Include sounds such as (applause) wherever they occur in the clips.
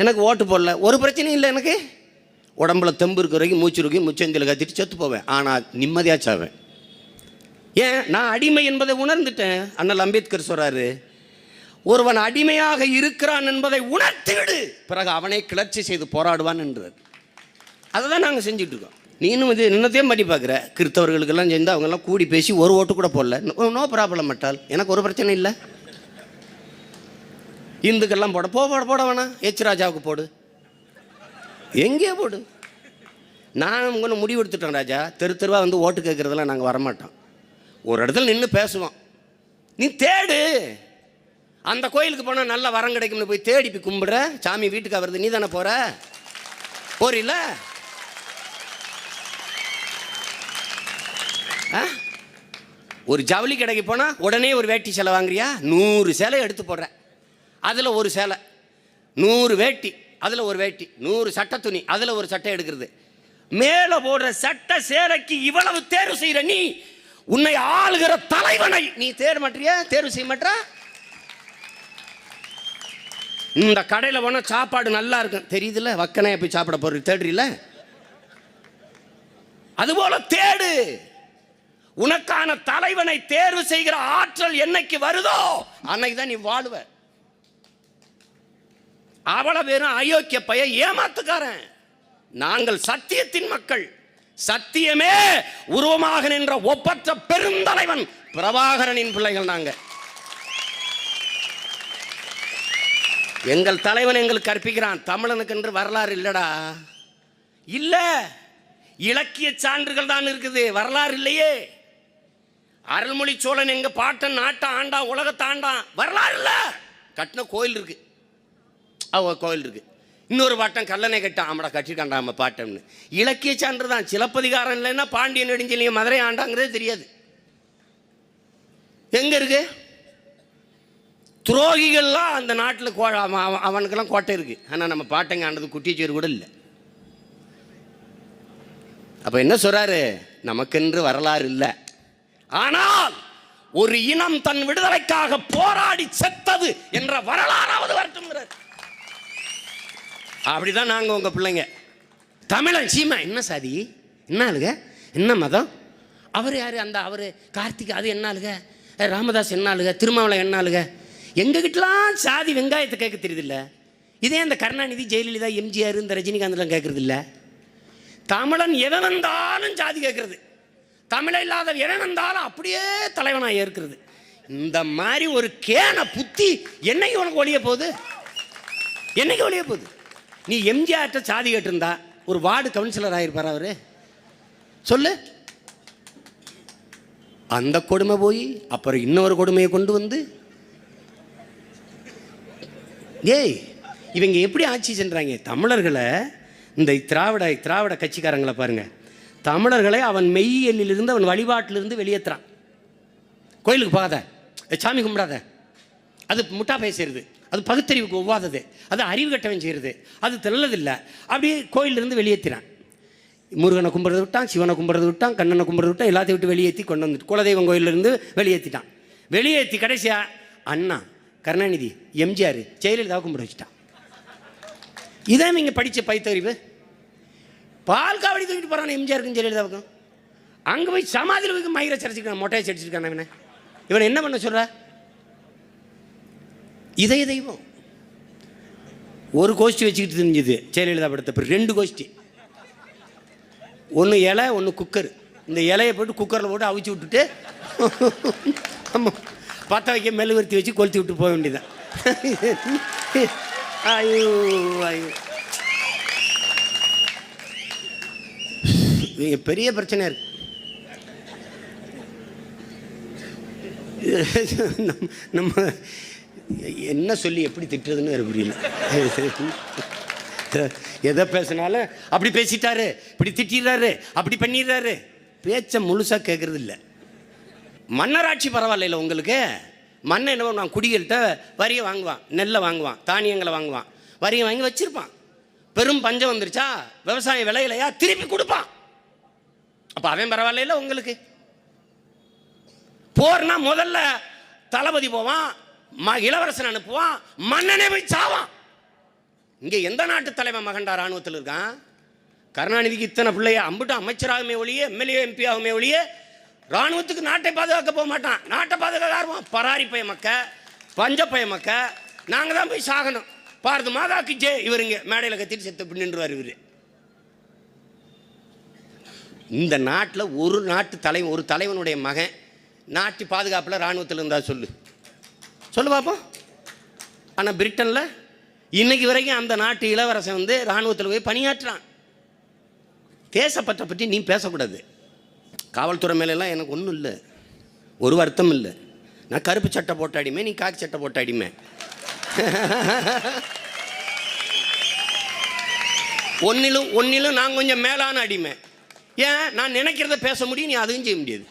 எனக்கு ஓட்டு போடல. ஒரு பிரச்சனையும் இல்லை எனக்கு. உடம்புல தெம்பு இருக்கிற வரைக்கும் மூச்சு இருக்கு முச்சந்தியில் கத்திட்டு செத்து போவேன். ஆனால் நிம்மதியாக சாவேன். ஏன்? நான் அடிமை என்பதை உணர்ந்துட்டேன். அண்ணல் அம்பேத்கர் சொல்கிறாரு ஒருவன் அடிமையாக இருக்கிறான் என்பதை உணர்த்திவிடு பிறகு அவனை கிளர்ச்சி செய்து போராடுவான் என்றார். அதை தான் நாங்கள் செஞ்சுட்டு நீனும் இது நின்னத்தையும் பண்ணி பார்க்குற கிறிஸ்தவர்களுக்கெல்லாம் சேர்ந்து அவங்கெல்லாம் கூடி பேசி ஒரு ஓட்டு கூட போடல. நோ ப்ராப்ளம் மட்டால் எனக்கு ஒரு பிரச்சனை இல்லை. இந்துக்கெல்லாம் போட போ போட போட வேணாம். எச் ராஜாவுக்கு போடு. எங்கேயோ போடு. நான் உங்களை முடிவு எடுத்துட்டேன் ராஜா. தெரு தெருவாக வந்து ஓட்டு கேட்குறதெல்லாம் நாங்கள் வரமாட்டோம். ஒரு இடத்துல நின்று பேசுவோம். நீ தேடு. அந்த கோயிலுக்கு போனால் நல்ல வரம் கிடைக்கும்னு போய் தேடி போய் கும்பிடுற. சாமி வீட்டுக்கு வருது நீ தானே போகிற போறீல்ல? ஆ? ஒரு ஜவுளி கடைக்கு போனால் உடனே ஒரு வேட்டி சேலை வாங்குறியா? நூறு சேலை எடுத்து போடுற. அதில் ஒரு சேலை. நூறு வேட்டி அதில் ஒரு வேட்டி. நூறு சட்டை துணி அதில் ஒரு சட்டை எடுக்கிறது. மேலே போடுற சட்டை சேலைக்கு இவ்வளவு தேர்வு செய்கிற நீ உன்னை ஆளுகிற தலைவனை. நீ தேர்வு மாட்டிய? தேர்வு செய்ய மாட்டா? இந்த கடையில் போனால் சாப்பாடு நல்லா இருக்கும். தெரியுதுல்ல? வக்கனையா போய் சாப்பிட போகிற தேடுறீல அதுபோல தேடு. உனக்கான தலைவனை தேர்வு செய்கிற ஆற்றல் என்னைக்கு வருதோ அன்னைக்கு தான் நீ வாழுவ. அவ்வளோ வெறும் அயோக்கிய பைய ஏமாத்துக்காரன். நாங்கள் சத்தியத்தின் மக்கள். சத்தியமே உருவமாக நின்ற ஒப்பற்ற பெருந்தலைவன் பிரபாகரனின் பிள்ளைகள் நாங்கள் எங்கள் தலைவன் எங்களுக்கு கற்பிக்கிறான். தமிழனுக்கு என்று வரலாறு இல்லடா. இல்ல. இலக்கிய சான்றுகள் தான் இருக்குது. வரலாறு இல்லையே. அருள்மொழி சோழன் எங்க பாட்டன் நாட்டை ஆண்டான் உலகத்தை ஆண்டான் வரலாறு இல்ல. கட்டின கோயில் இருக்கு. அவ கோயில் இருக்கு. இன்னொரு பாட்டம் கல்லணை கட்டான் ஆமாடா கட்டிருக்காண்டா பாட்டம்னு. இலக்கிய சான்று தான். சிலப்பதிகாரம் இல்லைன்னா பாண்டியன் நெடுஞ்செலியும் மதுரை ஆண்டாங்கிறதே தெரியாது. எங்க இருக்கு? துரோகிகள்லாம் அந்த நாட்டில் கோ அவன் அவனுக்கெல்லாம் கோட்டை இருக்கு. ஆனால் நம்ம பாட்டங்க ஆண்டது குட்டிச்சேர் கூட இல்லை. அப்ப என்ன சொல்றாரு? நமக்கென்று வரலாறு இல்லை. ஆனால் ஒரு இனம் தன் விடுதலைக்காக போராடி செத்தது என்ற வரலாறாவது அப்படி அப்படிதான் நாங்கள் உங்கள் பிள்ளைங்க. தமிழன் சீமா என்ன சாதி? என்ன ஆளுக? என்ன மதம்? அவர் யாரு? அந்த அவர் கார்த்திக் அது என்ன ஆளுக? ராமதாஸ் என்ன ஆளுக? திருமாவளவன் என்ன ஆளுக? எங்ககிட்டலாம் சாதி வெங்காயத்தை கேட்க தெரியுதில்ல. இதே இந்த கருணாநிதி ஜெயலலிதா எம்ஜிஆர் இந்த ரஜினிகாந்த்லாம் கேட்குறது இல்லை தமிழன் எதை வந்தாலும் ஜாதி கேட்கறது. தமிழ இல்லாத எதை வந்தாலும் அப்படியே தலைவனாக ஏற்கிறது. இந்த மாதிரி ஒரு கேன புத்தி என்னைக்கு உனக்கு ஒழிய போகுது? என்னைக்கு ஒழிய போகுது? நீ எம்ஜிஆர்கிட்ட சாதி கேட்டிருந்தா ஒரு வார்டு கவுன்சிலர் ஆயிருப்பார் அவர்? சொல்லு. அந்த கொடுமை போய் அப்புறம் இன்னொரு கொடுமையை கொண்டு வந்து. ஏய் இவங்க எப்படி ஆட்சி செஞ்சாங்க தமிழர்களை இந்த திராவிட திராவிட கட்சிக்காரங்களை பாருங்க. தமிழர்களை அவன் மெய்யலிலிருந்து அவன் வழிபாட்டிலிருந்து வெளியேற்றுறான் கோயிலுக்கு போகாத. சாமி கும்பிடாத. அது முட்டா பேசுறது. அது பகுத்தறிவுக்கு ஒவ்வாதது. அது அறிவு கட்டவன் செய்கிறது அது தெல்லதில்லை அப்படியே கோயிலிருந்து வெளியேற்றினான் முருகனை கும்பிட்றது விட்டான் சிவனை கும்பிட்றது விட்டான் கண்ணனை கும்பிட்றது விட்டான் எல்லாத்தையும் விட்டு வெளியேற்றி கொண்டு வந்துட்டு குலதெய்வம் கோயிலிருந்து வெளியேற்றிட்டான் வெளியேற்றி கடைசியா அண்ணா கருணாநிதி எம்ஜிஆர் ஜெயலலிதா கும்பிட வச்சுட்டான். இதான் நீங்கள் படித்த பைத்தறிவு பால் காவடி தூக்கிட்டு போகிறான் எம்ஜிஆருக்கும் ஜெயலலிதாவுக்கும் அங்கே போய் சமாதியில் போய் மயிரை சரிச்சிருக்கான் மொட்டையை சரிச்சிருக்கான் இவனை. இவனை என்ன பண்ண சொல்கிற இதய தெய்வம். ஒரு கோஷ்டி வச்சுக்கிட்டு தெரிஞ்சுது ஜெயலலிதா படத்தை அப்புறம் ரெண்டு கோஷ்டி. ஒன்று இலை ஒன்று குக்கர் இந்த இலையை போட்டு குக்கரில் போட்டு அவிச்சு விட்டுட்டு ஆமாம் பற்ற வைக்க மெழுகுவர்த்தி வச்சு கொளுத்தி விட்டு போக வேண்டியதான் ஐயோ ஐயோ. இங்க பெரிய பிரச்சனை இருக்கு. நம்ம- நம்ம என்ன சொல்லி எப்படி திட்டுறதுன்னு வேற புரியல. எதை பேசினாலும் அப்படி பேசிட்டாரு இப்படி திட்டிடுறாரு அப்படி பண்ணிடுறாரு. பேச்சை முழுசா கேட்கறது இல்லை மன்னராட்சி பரவாயில்ல உங்களுக்கு? மண்ணை என்ன பண்ணுவான் குடிகள்கிட்ட வரியை வாங்குவான் நெல்லை வாங்குவான் தானியங்களை வாங்குவான். வரியை வாங்கி வச்சிருப்பான். பெரும் பஞ்சம் வந்துருச்சா? விவசாயம் விலையிலையா? திருப்பி கொடுப்பான். அப்போ அவன் பரவாயில்ல உங்களுக்கு? போர்னா முதல்ல தளபதி போவான் இளவரசன் அனுப்புவான் மன்னனே போய் சாவான். இங்கே எந்த நாட்டு தலைவன் மகண்டா ராணுவத்தில் இருக்கான்? கருணாநிதிக்கு இத்தனை பிள்ளைய அம்புட்டு அமைச்சராகுமே ஒழிய எம்எல்ஏ எம்பி ஆகுமே ஒழிய ராணுவத்துக்கு நாட்டை பாதுகாக்க போக மாட்டான். நாட்டை பாதுகாக்க ஆர்வம் பராரி பய மக்க பஞ்ச பய மக்க. நாங்கள் தான் போய் சாகணும். பாரத மாதாக்கு ஜே இவருங்க மேடையில் கத்திட்டு செத்து பின்னுருவார் இவர். இந்த நாட்டில் ஒரு நாட்டு தலைவன் ஒரு தலைவனுடைய மகன் நாட்டு பாதுகாப்பில் ராணுவத்தில் இருந்தால் சொல்லு. சொல்லு பார்ப்போம் ஆனால் பிரிட்டனில் இன்னைக்கு வரைக்கும் அந்த நாட்டு இளவரசன் வந்து ராணுவத்தில் போய் பணியாற்றுறான். தேசப்பற்றை பற்றி நீ பேசக்கூடாது. காவல்துறை மேலெல்லாம் எனக்கு ஒன்றும் இல்லை. ஒரு வருத்தம் இல்லை. நான் கருப்பு சட்டை போட்ட அடிமை நீ காக்கி சட்டை போட்ட அடிமை. ஒன்னிலும் ஒன்னிலும் நான் கொஞ்சம் மேலான அடிமை. ஏன்? நான் நினைக்கிறத பேச முடியும் நீ அதுவும் செய்ய முடியாது.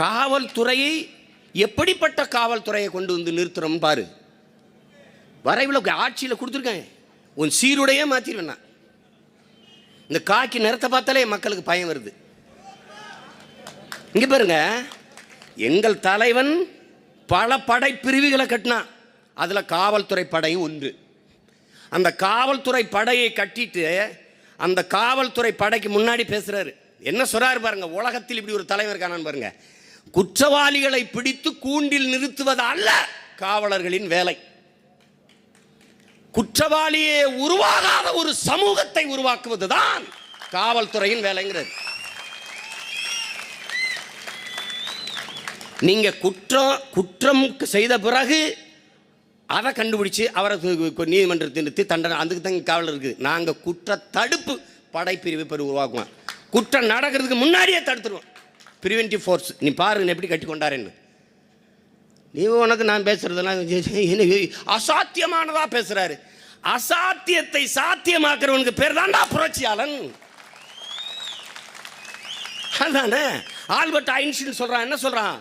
காவல்துறையை எப்படிப்பட்ட காவல்துறையை கொண்டு வந்து நிறுத்துறோம் பாரு. வரைவில் ஆட்சியில் கொடுத்துருக்கேன். உன் சீருடையே மாற்றிடுவேன் நான். இந்த காக்கி நிறத்தை பார்த்தாலே மக்களுக்கு பயம் வருது. இங்கே பாருங்க. எங்கள் தலைவன் பல படை பிரிவுகளை கட்டினான். அதில் காவல்துறை படையும் ஒன்று. அந்த காவல்துறை படையை கட்டிட்டு அந்த காவல்துறை படைக்கு முன்னாடி பேசுகிறாரு என்ன சொல்றாரு பாருங்க. உலகத்தில் இப்படி ஒரு தலைவர் காணான்னு பாருங்கள் குற்றவாளிகளை பிடித்து கூண்டில் நிறுத்துவது அல்ல காவலர்களின் வேலை. குற்றவாளியே உருவாகாத ஒரு சமூகத்தை உருவாக்குவதுதான் காவல்துறையின் வேலைங்கிறது. நீங்க குற்றம் குற்றம் செய்த பிறகு அதை கண்டுபிடிச்சு அவரை நீதிமன்றத்தை நிறுத்தி தண்டனை அதுக்கு தான் காவலர் இருக்குது நாங்கள் குற்ற தடுப்பு படைப்பிரிவு பெரு உருவாக்குவோம். குற்றம் நடக்கிறதுக்கு முன்னாடியே தடுத்துருவோம். ப்ரிவென்டிவ் ஃபோர்ஸ் நீ பாருங்க எப்படி கட்டி கொண்டாருன்னு நீ உனக்கு நான் பேசுகிறதெல்லாம் எனக்கு அசாத்தியமானதா பேசுகிறாரு அசாத்தியத்தை சாத்தியமாக்குறவனுக்கு பேர் தான்டா புரட்சியாளன். அதானே? ஆல்பர்ட் ஐன்ஸ்டீன் சொல்கிறான் என்ன சொல்கிறான்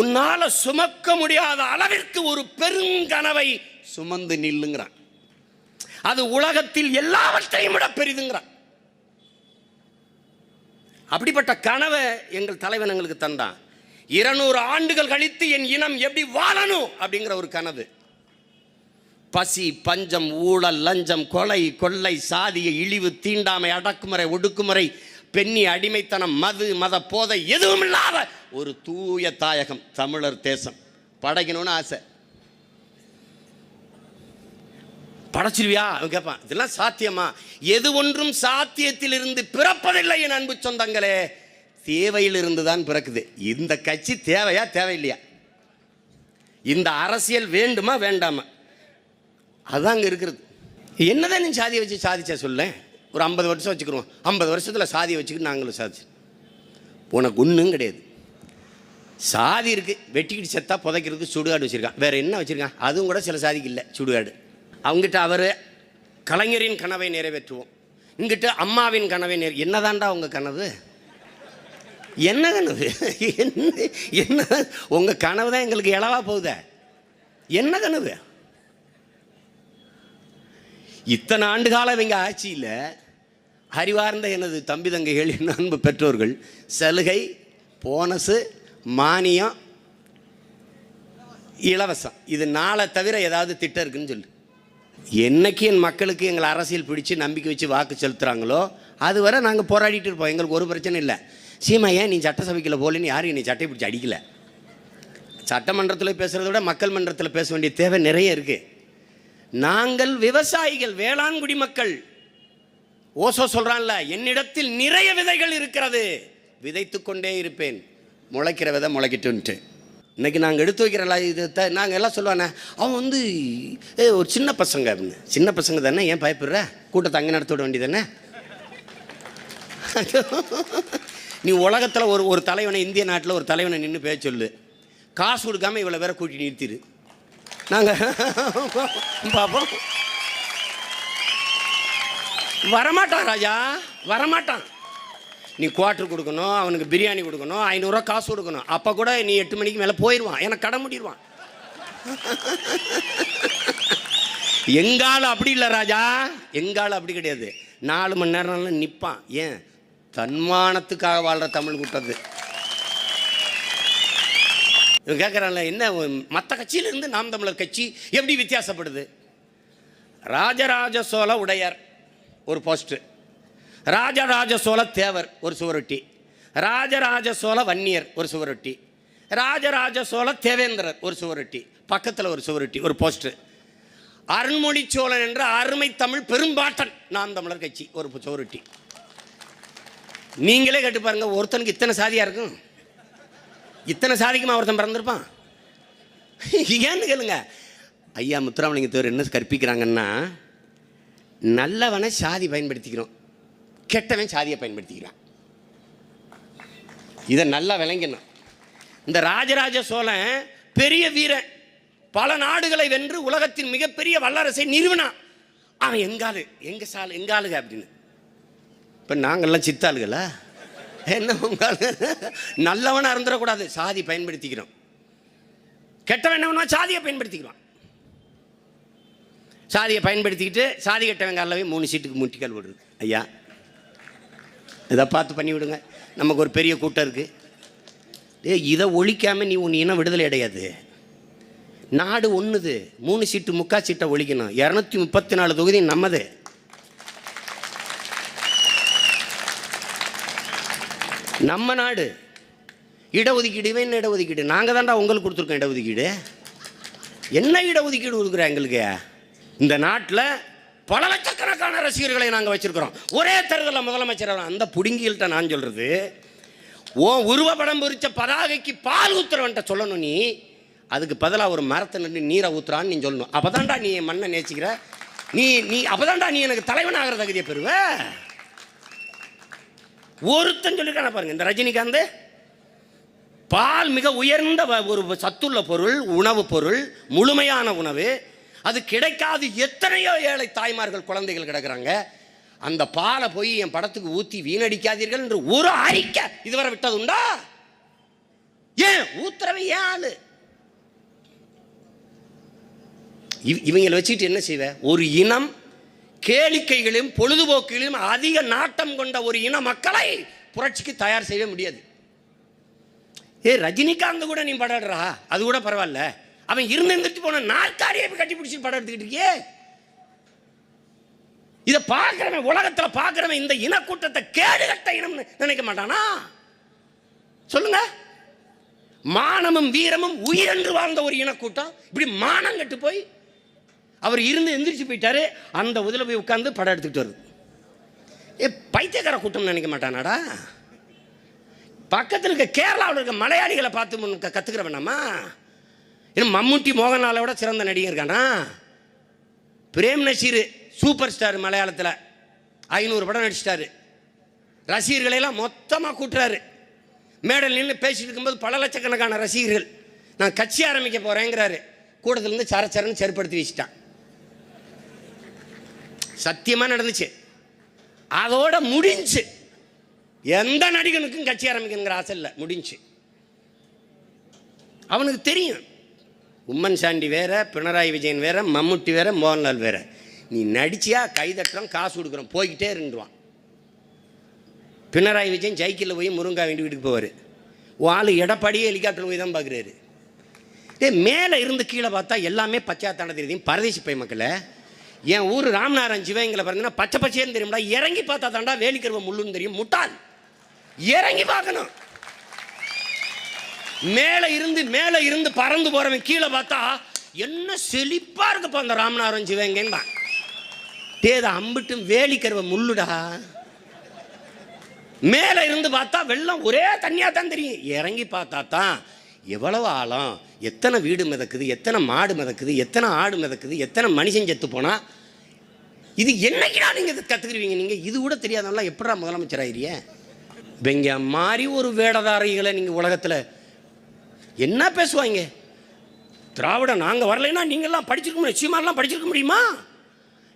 உன்னால் சுமக்க முடியாத அளவிற்கு ஒரு பெருங்கனவை சுமந்து நில்லுங்கிறான். அது உலகத்தில் எல்லாவற்றையும் விட பெரிதுங்கிறான். அப்படிப்பட்ட கனவை எங்கள் தலைவன் எங்களுக்கு தந்தான். இருநூறு ஆண்டுகள் கழித்து என் இனம் எப்படி வாழணும் அப்படிங்கிற ஒரு கனவு. பசி பஞ்சம் ஊழல் லஞ்சம் கொலை கொள்ளை சாதிய இழிவு தீண்டாமை அடக்குமுறை ஒடுக்குமுறை பெண்ணி அடிமைத்தனம் மது மத போதை எதுவும் இல்லாத ஒரு தூய தாயகம் தமிழர் தேசம். படைக்கணும்னு ஆசை. படைச்சிருவியா? அவன் கேட்பான் இதெல்லாம் சாத்தியமா? எது ஒன்றும் சாத்தியத்திலிருந்து பிறப்பதில்லை என் அன்பு சொந்தங்களே. தேவையிலிருந்து தான் பிறக்குது. இந்த கட்சி தேவையா தேவையில்லையா? இந்த அரசியல் வேண்டுமா வேண்டாமா? அதுதான் அங்கே இருக்கிறது. என்னதான் நீ சாதியை வச்சு சாதிச்சா சொல்ல? ஒரு ஐம்பது வருஷம் வச்சுக்கிறோம் ஐம்பது வருஷத்தில் சாதியை வச்சுக்கிட்டு நாங்களும் சாதிச்சு. உனக்கு ஒன்றும் கிடையாது. சாதி இருக்குது வெட்டிக்கிட்டு செத்தா புதைக்கிறதுக்கு சுடுகாடு வச்சுருக்கான். வேறு என்ன வச்சுருக்கான்? அதுவும் கூட சில சாதிக்கு இல்லை. சுடுகாடு. அவங்ககிட்ட அவர் கலைஞரின் கனவை நிறைவேற்றுவோம். இங்கிட்ட அம்மாவின் கனவை நிறை என்னதான்டா உங்கள் கனவு? என்ன கனவு? என்ன என்ன உங்கள் கனவு தான் எங்களுக்கு இளவா போகுதே? என்ன கனவு? இத்தனை ஆண்டு காலம் இவங்க ஆட்சியில் அறிவார்ந்த எனது தம்பி தங்கைகள் என் அன்பு பெற்றோர்கள் சலுகை போனஸு மானியம் இலவசம். இது நாளை தவிர ஏதாவது திட்டம் இருக்குன்னு சொல்லு. என்னைக்கு என் மக்களுக்கு எங்களை அரசியல் பிடிச்சி நம்பிக்கை வச்சு வாக்கு செலுத்துகிறாங்களோ அதுவரை நாங்கள் போராடிட்டு இருப்போம். எங்களுக்கு ஒரு பிரச்சனை இல்லை. சீமா ஏன் நீ சட்டசபைக்கில் போகலன்னு யாரும் நீ சட்டை பிடிச்சி அடிக்கல? சட்டமன்றத்தில் பேசுகிறத விட மக்கள் மன்றத்தில் பேச வேண்டிய தேவை நிறைய இருக்குது நாங்கள் விவசாயிகள் வேளாண் குடிமக்கள் ஓசோ சொல்கிறான்ல என்னிடத்தில் நிறைய விதைகள் இருக்கிறது. விதைத்து கொண்டே இருப்பேன். முளைக்கிற விதை முளைக்கிட்டுன்ட்டு இன்னைக்கு நாங்கள் எடுத்து வைக்கிறல ல- இது த நாங்கள் எல்லாம் சொல்லுவானே அவன் வந்து ஏ ஒரு சின்ன பசங்க அப்படின்னு. சின்ன பசங்க தானே ஏன் பயப்படுற? கூட்டத்தை அங்கே நடத்த விட வேண்டியதானே (laughs) நீ உலகத்தில் ஒரு ஒரு தலைவனை இந்திய நாட்டில் ஒரு தலைவனை நின்று பேச சொல்லு. காசு கொடுக்காம இவ்வளோ பேரை கூட்டி நிறுத்திடு நாங்கள் (laughs) பார்ப்போம் வரமாட்டான் ராஜா வரமாட்டான். நீ குவார்ட்ரு கொடுக்கணும் அவனுக்கு பிரியாணி கொடுக்கணும் ஐநூறுரூவா காசு கொடுக்கணும். அப்போ கூட நீ எட்டு மணிக்கு மேலே போயிடுவான் எனக்கு கடை முடிடுவான் எங்கால அப்படி இல்லை ராஜா. எங்கால அப்படி கிடையாது. நாலு மணி நேரம் நிற்பான் ஏன்? தன்மானத்துக்காக வாழ்கிற தமிழ் கூட்டது இவன் கேட்குறான்ல என்ன மற்ற கட்சியிலிருந்து நாம் தமிழர் கட்சி எப்படி வித்தியாசப்படுது? ராஜராஜ சோழ உடையார் ஒரு போஸ்ட்டு ராஜராஜ சோழ தேவர் ஒரு சுவரொட்டி. ராஜராஜ சோழ வன்னியர் ஒரு சுவரொட்டி. ராஜராஜ சோழ தேவேந்திரர் ஒரு சுவரொட்டி. பக்கத்தில் ஒரு சுவரொட்டி ஒரு போஸ்டர் அருண்மொழி சோழன் என்ற அருமை தமிழ் பெரும்பாட்டன் நான் தமிழர் கட்சி ஒரு சுவரொட்டி. நீங்களே கேட்டு பாருங்க ஒருத்தனுக்கு இத்தனை சாதியாக இருக்கும்? இத்தனை சாதிக்குமா ஒருத்தன் பிறந்திருப்பான்? ஏன்னு கேளுங்க. ஐயா முத்துராமலிங்கத்தவர் என்ன கற்பிக்கிறாங்கன்னா நல்லவனை சாதி பயன்படுத்திக்கிறோம். கெட்டவன் சாதியை பயன்படுத்திக்கிறான். இதை நல்லா விளங்கணும். இந்த ராஜராஜ சோழன் பெரிய வீரன். பல நாடுகளை வென்று உலகத்தின் மிகப்பெரிய வல்லரசை நிறுவனான். அவன் எங்காளு எங்க சால் எங்காளுக அப்படின்னு. இப்போ நாங்கள்லாம் சித்தாளுகளா என்ன உங்காலு நல்லவனாக இருந்துடக்கூடாது. சாதி பயன்படுத்திக்கிறோம். கெட்டவன் என்ன பண்ணுவான்? சாதியை பயன்படுத்திக்கிறான். சாதியை பயன்படுத்திக்கிட்டு சாதி கெட்டவன் காலில் மூணு சீட்டுக்கு முட்டிக்கால் விடுறது ஐயா இதை பார்த்து பண்ணி விடுங்க. நமக்கு ஒரு பெரிய கூட்டம் இருக்குது ஏ இதை ஒழிக்காமல் நீ உன் இனம் விடுதலை அடையாது. நாடு ஒன்றுது மூணு சீட்டு முக்கா சீட்டை ஒழிக்கணும். இரநூத்தி முப்பத்தி நாலு தொகுதி நம்மது. நம்ம நாடு. இடஒதுக்கீடு என்ன இடஒதுக்கீடு. நாங்கள் தான்டா உங்களுக்கு கொடுத்துருக்கோம் இடஒதுக்கீடு. என்ன இடஒதுக்கீடு கொடுக்குறேன் எங்களுக்கு? இந்த நாட்டில் பல லட்சக்கணக்கான ரசிகர்களை நாங்கள் வச்சிருக்கிறோம். ஒரே தேர்தலில் முதலமைச்சர் அந்த புடுங்கிகள்கிட்ட நான் சொல்கிறது ஓ உருவப்படம் பொறிச்ச பதாகைக்கு பால் ஊத்துறவன்ட்ட சொல்லணும் நீ. அதுக்கு பதிலாக ஒரு மரத்தை நின்று நீரை ஊத்துறான்னு நீ சொல்லணும். அப்போதான்டா நீ என் மண்ணை நேசிக்கிற. நீ நீ அப்போதான்டா நீ எனக்கு தலைவனாகிற தகுதியை பெறுவ. ஒருத்தன் சொல்லியிருக்கான பாருங்க இந்த ரஜினிகாந்த். பால் மிக உயர்ந்த வ- ஒரு சத்துள்ள பொருள் உணவு பொருள் முழுமையான உணவு. அது கிடைக்காது. எத்தனையோ ஏழை தாய்மார்கள் குழந்தைகள் கிடக்குறாங்க. அந்த பாலை போய் என் படத்துக்கு ஊற்றி வீணடிக்காதீர்கள் என்று ஒரு அறிக்கை இதுவரை விட்டது உண்டா? ஏன்? ஊத்துறவை ஏன் ஆளு? இவங்களை வச்சுக்கிட்டு என்ன செய்வ? ஒரு இனம் கேளிக்கைகளையும் பொழுதுபோக்குகளையும் அதிக நாட்டம் கொண்ட ஒரு இன மக்களை புரட்சிக்கு தயார் செய்ய முடியாது. ஏ ரஜினிகாந்த் கூட நீ படாடுறா அது கூட பரவாயில்ல. அவன் இருந்து போன நாற்காலியை போய் கட்டி பிடிச்சி படம் எடுத்துக்கிட்டு இதை பார்க்குறவன் உலகத்தில் பார்க்குறவன் இந்த இனக்கூட்டத்தை கேடுகட்ட இனம்னு நினைக்க மாட்டானா? சொல்லுங்க. மானமும் வீரமும் உயிரென்று வாழ்ந்த ஒரு இனக்கூட்டம். இப்படி மானம் கட்டு போய் அவர் இருந்து எந்திரிச்சு போயிட்டாரு. அந்த உதில் போய் உட்காந்து படம் எடுத்துக்கிட்டு வருது. ஏ பைத்தியக்கார கூட்டம் நினைக்க மாட்டானாடா? பக்கத்தில் இருக்க கேரளாவில் இருக்க மலையாளிகளை பார்த்து கற்றுக்கிறவனாமா ஏன்னா மம்முட்டி மோகன்லாலை விட சிறந்த நடிகர் இருக்கானா பிரேம் நசீர் சூப்பர் ஸ்டார் மலையாளத்தில் ஐநூறு படம் நடிச்சிட்டாரு. ரசிகர்களையெல்லாம் மொத்தமாக கூட்டுறாரு. மேடல் நின்று பேசிட்டு இருக்கும்போது பல லட்சக்கணக்கான ரசிகர்கள் நான் கட்சி ஆரம்பிக்க போகிறேங்கிறாரு கூட்டத்திலேருந்து சரச்சரன்னு செருப்படுத்தி வச்சுட்டான். சத்தியமாக நடந்துச்சு. அதோட முடிஞ்சு. எந்த நடிகனுக்கும் கட்சி ஆரம்பிக்கணுங்கிற ஆசை இல்லை முடிஞ்சு. அவனுக்கு தெரியும். உம்மன் சாண்டி வேற பினராயி விஜயன் வேற மம்முட்டி வேற மோகன்லால் வேற. நீ நடிச்சியா கை தட்டுறோம் காசு கொடுக்குறோம் போய்கிட்டே இருந்துருவான். பினராயி விஜயன் சைக்கிளில் போய் முருங்கா வேண்டி வீட்டுக்கு போவார். உன் ஆள் எடப்பாடியே ஹெலிகாப்டர் போய் தான் பார்க்குறாரு ஏ மேலே இருந்து கீழே பார்த்தா எல்லாமே பச்சையாத்தான தெரியும் தெரியுது. பரதேசி பை மக்களை என் ஊர் ராமநாதன் சிவங்களை பார்த்தீங்கன்னா பச்சை பச்சைன்னு தெரியும்டா. இறங்கி பார்த்தா தாண்டா வேலிக்கருவ முள்ளுன்னு தெரியும். முட்டாள். இறங்கி பார்க்கணும். மேலே இருந்து மேலே இருந்து பறந்து போகிறவன் கீழே பார்த்தா என்ன செழிப்பாக இருக்குப்பா அந்த ராமநாதன் சிவகங்கன்னு டேத அம்பிட்டும் வேலிக்கருவ முள்ளுடா. மேலே இருந்து பார்த்தா வெள்ளம் ஒரே தண்ணியாக தான் தெரியும். இறங்கி பார்த்தா தான் எவ்வளவு ஆழம் எத்தனை வீடு மிதக்குது எத்தனை மாடு மிதக்குது எத்தனை ஆடு மிதக்குது எத்தனை மனுஷன் செத்து போனால் இது என்னைக்குடா நீங்கள் இதை கற்றுக்குருவீங்க நீங்கள் இது கூட தெரியாதவங்களாம் எப்படா முதலமைச்சர் ஆயிரிய? இவங்க மாதிரி ஒரு வேடதாரிகளை நீங்கள் உலகத்தில் என்ன பேசுவாங்க? திராவிட நாங்கள் வரலைன்னா நீங்கள்லாம் படிச்சிருக்க முடியும். சீமாரெலாம் படிச்சிருக்க முடியுமா?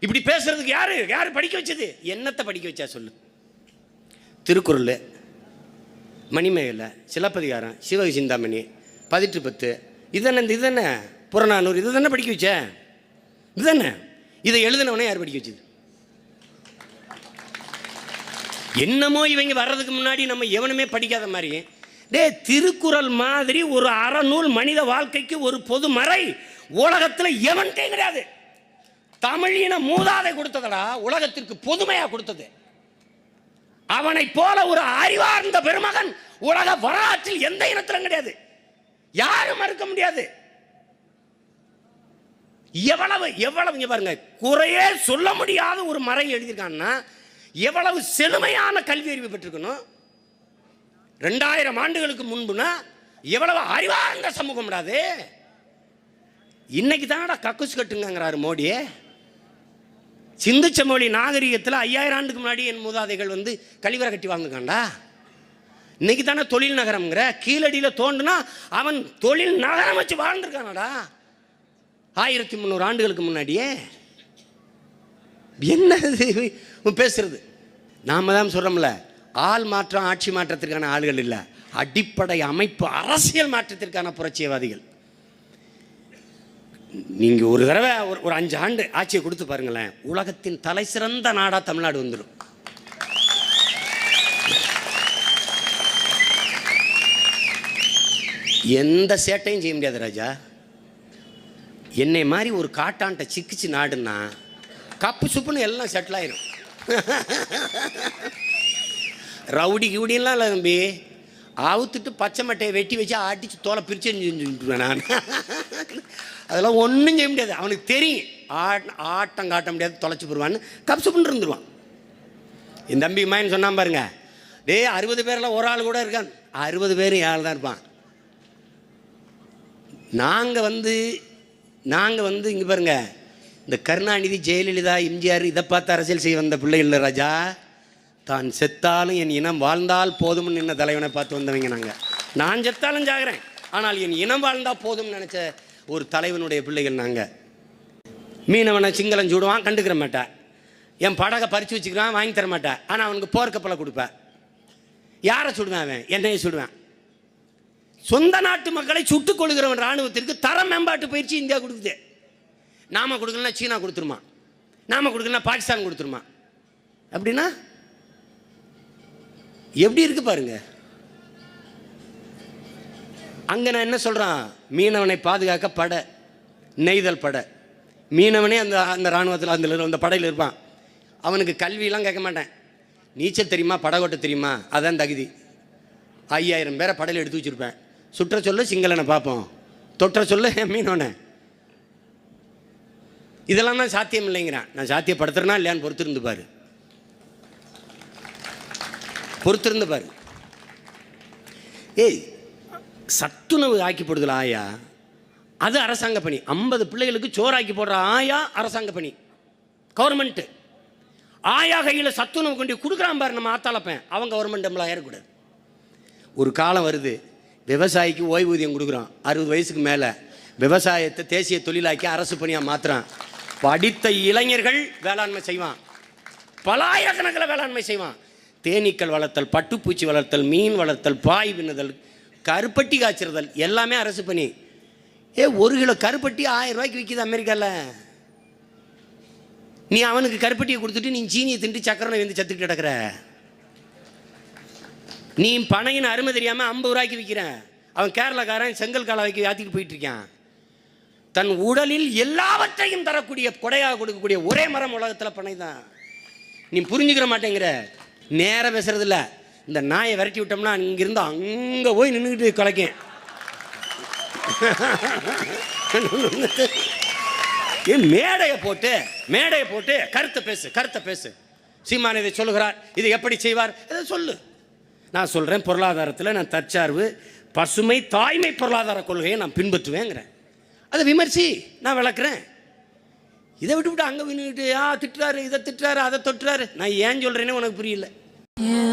இப்படி பேசுறதுக்கு யார்? யார் படிக்க வச்சது? என்னத்தை படிக்க வச்சா சொல்லு. திருக்குறள் மணிமேகலை சிலப்பதிகாரம் சிவக சிந்தாமணி பதிட்டு பத்து. இதென்ன இந்த இதென்ன? புறநானூறு. இது தானே படிக்க வச்ச? இதுதானே இதை எழுதினவனே யார் படிக்க வச்சது? என்னமோ இவங்க வர்றதுக்கு முன்னாடி நம்ம எவனுமே படிக்காத மாதிரி டே திருக்குறள் மாதிரி ஒரு அறநூல் மனித வாழ்க்கைக்கு ஒரு பொது மறை. உலகத்தில் எவன்கிட்டயும் கிடையாது. தமிழின மூதாதை கொடுத்ததடா உலகத்திற்கு பொதுமையாக கொடுத்தது. அவனை போல ஒரு அறிவார்ந்த பெருமகன் உலக வரலாற்றில் எந்த இனத்திலும் கிடையாது. யாரும் மறுக்க முடியாது. எவ்வளவு எவ்வளவு இங்க பாருங்க குறையே சொல்ல முடியாத ஒரு மறை எழுதியிருக்கான்னா எவ்வளவு செழுமையான கல்வி அறிவு பெற்றிருக்கணும் ரெண்டாயிரம் ஆண்டுகளுக்கு முன்புனா எவ்வளவு அறிவார்ந்த சமூகம் அது? இன்னைக்கு தானடா கக்குஸ் கட்டுங்கிறாரு மோடியே. சிந்துச்ச மொழி நாகரிகத்தில் ஐயாயிரம் ஆண்டுக்கு முன்னாடி என் மூதாதைகள் வந்து கழிவறை கட்டி வாழ்ந்துக்காண்டா இன்னைக்கு தானே தொழில் நகரம்ங்கிற கீழடியில் தோண்டுனா அவன் தொழில் நகரம் வச்சு வாழ்ந்துருக்கானடா. ஆயிரத்தி முந்நூறு ஆண்டுகளுக்கு முன்னாடியே. என்ன பேசுறது. நாம தான் சொல்கிறோம்ல ஆள் மாற்றம் ஆட்சி மாற்றத்திற்கான ஆளுகள் இல்லை. அடிப்படை அமைப்பு அரசியல் மாற்றத்திற்கான புரட்சியவாதிகள் நீங்க ஒரு தடவை ஒரு ஒரு அஞ்சு ஆண்டு ஆட்சியை கொடுத்து பாருங்களேன். உலகத்தின் தலை சிறந்த நாடா தமிழ்நாடு வந்துடும். எந்த சேட்டையும் செய்ய முடியாது ராஜா. என்னை மாதிரி ஒரு காட்டான்ட்ட சிக்கிச்சு நாடுன்னா கப்பு சுப்புன்னு எல்லாம் செட்டில் ஆயிரும். (laughs) ரவுடி கிவுடின்லாம் இல்லை தம்பி. அவுத்துட்டு பச்சை மட்டையை வெட்டி வச்சு அடித்து தோலை பிரித்து செஞ்சுருவேன் நான். அதெல்லாம் ஒன்றும் செய்ய முடியாது. அவனுக்கு தெரியும். ஆட் ஆட்டம் காட்ட முடியாது தொலைச்சி போடுவான்னு. கப்சுப்புன்னு இருந்துருவான். என் தம்பி மாயன் சொன்னான் பாருங்க டே அறுபது பேரில் ஒரு ஆள் கூட இருக்கான். அறுபது பேரும் ஏழு தான் இருப்பான். நாங்கள் வந்து நாங்கள் வந்து இங்கே பாருங்க இந்த கருணாநிதி ஜெயலலிதா எம்ஜிஆர் இதை பார்த்து அரசியல் செய்ய வந்த பிள்ளைகள் இல்லை ராஜா. தான் செத்தாலும் என் இனம் வாழ்ந்தால் போதும்னு நின்ன தலைவனை பார்த்து வந்தவங்க நாங்கள் நான் செத்தாலும் ஜாகிறேன் ஆனால் என் இனம் வாழ்ந்தால் போதும்னு நினச்ச ஒரு தலைவனுடைய பிள்ளைகள் நாங்கள் மீனவனை சிங்களம் சுடுவான் கண்டுக்கிற மாட்டேன் என் படகை பறித்து வச்சுக்கிறான் வாங்கி தர மாட்டேன் ஆனால் அவனுக்கு போர்க்கப்பலை கொடுப்பேன் யாரை சுடுவேன் அவன்? என்னையை சுடுவேன். சொந்த நாட்டு மக்களை சுட்டுக் கொள்கிறவன் ராணுவத்திற்கு தர மேம்பாட்டு பயிற்சி இந்தியா கொடுக்குது. நாம கொடுக்கலன்னா சீனா கொடுத்துருமா? நாம கொடுக்கலன்னா பாகிஸ்தான் கொடுத்துருமா? அப்படின்னா எப்படி இருக்கு பாருங்க. அங்கே நான் என்ன சொல்கிறான் மீனவனை பாதுகாக்க படை நெய்தல் படை. மீனவனே அந்த அந்த ராணுவத்தில் அந்த அந்த படையில் இருப்பான். அவனுக்கு கல்வியெல்லாம் கேட்க மாட்டேன். நீச்சல் தெரியுமா? படகோட்ட தெரியுமா? அதான் தகுதி. ஐயாயிரம் பேரை படையில் எடுத்து வச்சிருப்பேன். சுற்ற சொல்ல சிங்களனை பார்ப்போம். தொற்ற சொல்ல மீனவனை. இதெல்லாம் தான் சாத்தியம் இல்லைங்கிறான். நான் சாத்தியப்படுத்துறேனா இல்லையான்னு பொறுத்திருந்து பாரு. பொறுத்திருந்து பாருங்க. ஏய் சத்துணவு ஆக்கி ஆயா? அது அரசாங்க பணி. ஐம்பது பிள்ளைகளுக்கு சோறாக்கி போடுற ஆயா அரசாங்க பணி. கவர்மெண்ட்டு ஆயா கையில் சத்துணவு கொண்டு கொடுக்குறான் பாரு நம்ம ஆத்தாளப்பேன். அவன் கவர்மெண்ட் எம்ப்ளாய் ஏறக்கூடாது. ஒரு காலம் வருது விவசாயிக்கு ஓய்வூதியம் கொடுக்குறான். அறுபது வயசுக்கு மேலே விவசாயத்தை தேசிய தொழிலாக்கி அரசு பணியாக மாற்றுறான் படித்த இளைஞர்கள் வேளாண்மை செய்வான். பலாயிரக்கணக்கில் வேளாண்மை செய்வான். தேனீக்கள் வளர்த்தல் பட்டுப்பூச்சி வளர்த்தல் மீன் வளர்த்தல் பாய் பின்னுதல் கருப்பட்டி காய்ச்சிறுதல் எல்லாமே அரசு பணி. ஏ ஒரு கிலோ கருப்பட்டி ஆயிரம் ரூபாய்க்கு விற்கிது அமெரிக்காவில் நீ அவனுக்கு கருப்பட்டியை கொடுத்துட்டு நீ சீனியை திண்டு சக்கரனை வந்து சத்துக்கிட்டு கிடக்குற. நீ பனையின் அருமை தெரியாமல் ஐம்பது ரூபாய்க்கு விற்கிறேன் அவன் கேரளாக்காரன் செங்கல் காலை வைக்க ஆத்திட்டு போயிட்டு இருக்கான். தன் உடலில் எல்லாவற்றையும் தரக்கூடிய கொடையாக கொடுக்கக்கூடிய ஒரே மரம் உலகத்தில் பனை தான் நீ புரிஞ்சுக்கிற மாட்டேங்கிற. நேராக பேசுறது இல்லை இந்த நாயை விரட்டி விட்டோம்னா இங்கிருந்து அங்கே போய் நின்றுக்கிட்டு கலைக்கும் (laughs) மேடையை போட்டு மேடையை போட்டு கருத்தை பேசு கருத்தை பேசு. சீமான் இதை சொல்லுகிறார் இதை எப்படி செய்வார்? இதை சொல்லு. நான் சொல்கிறேன் பொருளாதாரத்தில் நான் தற்சார்பு பசுமை தாய்மை பொருளாதார கொள்கையை நான் பின்பற்றுவேங்கிறேன். அதை விமர்சி நான் விளக்குறேன். இதை விட்டு விட்டு அங்கே நின்றுட்டு ஆ திட்டுறாரு இதை திட்டுறாரு அதை தொட்டுறாரு. நான் ஏன் சொல்கிறேன்னே உனக்கு புரியல.